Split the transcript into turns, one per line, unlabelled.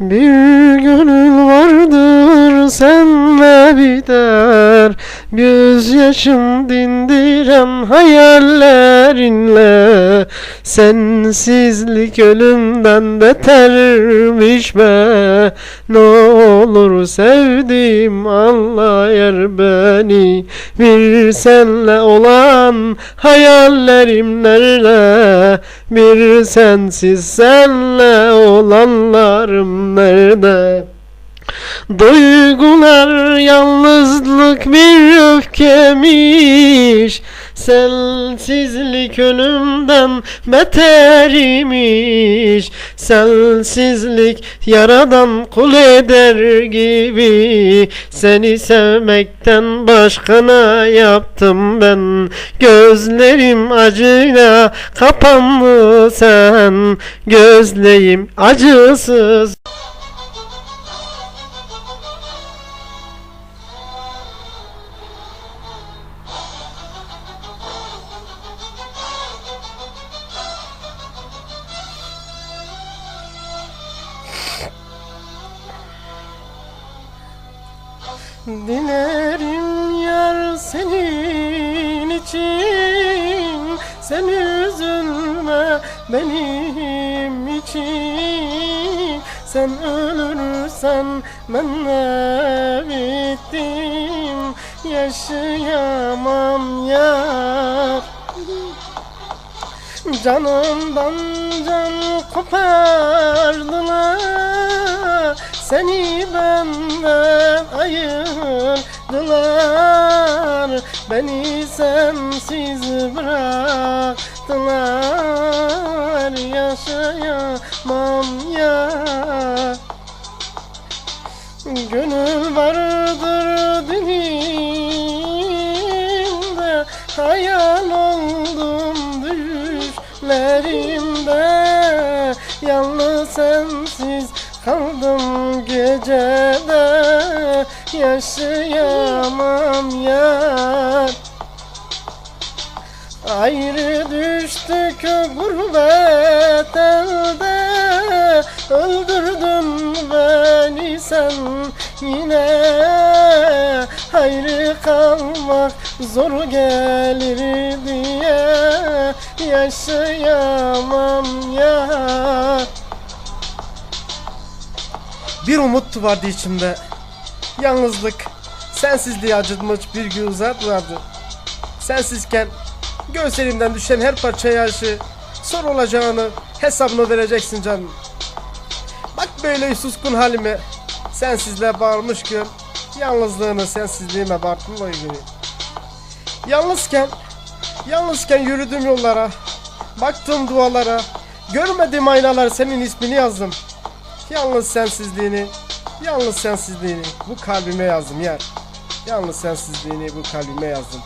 Bir gönül vardır Gözyaşım dindiren hayallerinle Sensizlik ölümden betermiş be. Ne olur sevdim anla yer beni. Bir senle olan hayallerim nerede? Bir sensiz senle olanlarım nerede Duygular yalnızlık bir öfkemiş. Sensizlik ölümden beterimiş. Sensizlik yaradan kul eder gibi. Seni sevmekten başka ne yaptım ben. Gözlerim acıyla kapandı sen. Gözlerim acısız Dilerim yar senin için. Sen üzülme benim için. Sen ölürsen ben de bittim. Yaşayamam yar. Canımdan can kopardılar Beni sensiz bıraktılar. Yaşayamam ya. Gönül vardır dilimde Hayal oldum düşlerimde. Yalnız sensiz kaldım gecede Yaşayamam yar. Ayrı düştük gurbet elde. Öldürdün beni sen yine. Ayrı kalmak zor gelir diye Yaşayamam ya Bir umut vardı içimde Yalnızlık. Sensizliği acıtmış bir gün uzat vardı. Sensizken Gözlerimden düşen her parça yaşı Son olacağını hesabını vereceksin canım. Bak böyle suskun halime Sensizliğe bağırmışken Yalnızlığını sensizliğime bağırttın o gibi Yalnızken Yalnızken yürüdüm yollara Baktım dualara Görmedim aynalar senin ismini yazdım. Yalnız sensizliğini Yalnız sensizliğini Bu kalbime yazdım yer Yalnız sensizliğini bu kalbime yazdım